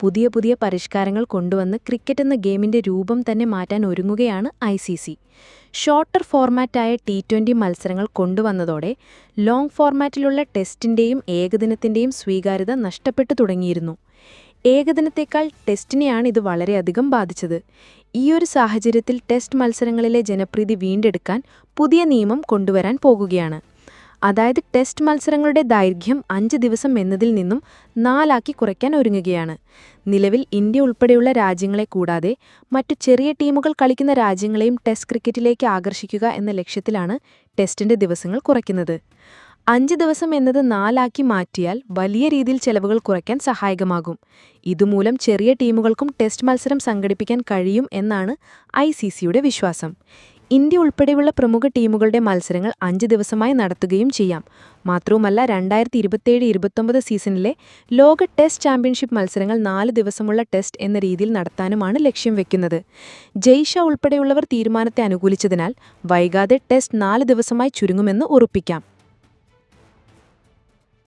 പുതിയ പുതിയ പരിഷ്കാരങ്ങൾ കൊണ്ടുവന്ന് ക്രിക്കറ്റ് എന്ന ഗെയിമിന്റെ രൂപം തന്നെ മാറ്റാൻ ഒരുങ്ങുകയാണ് ഐ സി സി. ഷോർട്ടർ ഫോർമാറ്റായ ടി ട്വന്റി മത്സരങ്ങൾ കൊണ്ടുവന്നതോടെ ലോങ് ഫോർമാറ്റിലുള്ള ടെസ്റ്റിന്റെയും ഏകദിനത്തിന്റെയും സ്വീകാര്യത നഷ്ടപ്പെട്ടു തുടങ്ങിയിരുന്നു. ഏകദിനത്തേക്കാൾ ടെസ്റ്റിനെയാണ് ഇത് വളരെയധികം ബാധിച്ചത്. ഈയൊരു സാഹചര്യത്തിൽ ടെസ്റ്റ് മത്സരങ്ങളിലെ ജനപ്രീതി വീണ്ടെടുക്കാൻ പുതിയ നിയമം കൊണ്ടുവരാൻ പോകുകയാണ്. അതായത് ടെസ്റ്റ് മത്സരങ്ങളുടെ ദൈർഘ്യം അഞ്ച് ദിവസം എന്നതിൽ നിന്നും നാലാക്കി കുറയ്ക്കാൻ ഒരുങ്ങുകയാണ്. നിലവിൽ ഇന്ത്യ ഉൾപ്പെടെയുള്ള രാജ്യങ്ങളെ കൂടാതെ മറ്റു ചെറിയ ടീമുകൾ കളിക്കുന്ന രാജ്യങ്ങളെയും ടെസ്റ്റ് ക്രിക്കറ്റിലേക്ക് ആകർഷിക്കുക എന്ന ലക്ഷ്യത്തിലാണ് ടെസ്റ്റിന്റെ ദിവസങ്ങൾ കുറയ്ക്കുന്നത്. അഞ്ച് ദിവസം എന്നത് നാലാക്കി മാറ്റിയാൽ വലിയ രീതിയിൽ ചെലവുകൾ കുറയ്ക്കാൻ സഹായകമാകും. ഇതുമൂലം ചെറിയ ടീമുകൾക്കും ടെസ്റ്റ് മത്സരം സംഘടിപ്പിക്കാൻ കഴിയും എന്നാണ് ഐ വിശ്വാസം. ഇന്ത്യ ഉൾപ്പെടെയുള്ള പ്രമുഖ ടീമുകളുടെ മത്സരങ്ങൾ അഞ്ച് ദിവസമായി നടത്തുകയും ചെയ്യാം. മാത്രവുമല്ല രണ്ടായിരത്തി ഇരുപത്തിയേഴ് ഇരുപത്തൊമ്പത് സീസണിലെ ലോക ടെസ്റ്റ് ചാമ്പ്യൻഷിപ്പ് മത്സരങ്ങൾ നാല് ദിവസമുള്ള ടെസ്റ്റ് എന്ന രീതിയിൽ നടത്താനുമാണ് ലക്ഷ്യം വെക്കുന്നത്. ജയ്ഷ ഉൾപ്പെടെയുള്ളവർ തീരുമാനത്തെ അനുകൂലിച്ചതിനാൽ വൈകാതെ ടെസ്റ്റ് നാല് ദിവസമായി ചുരുങ്ങുമെന്ന് ഉറപ്പിക്കാം.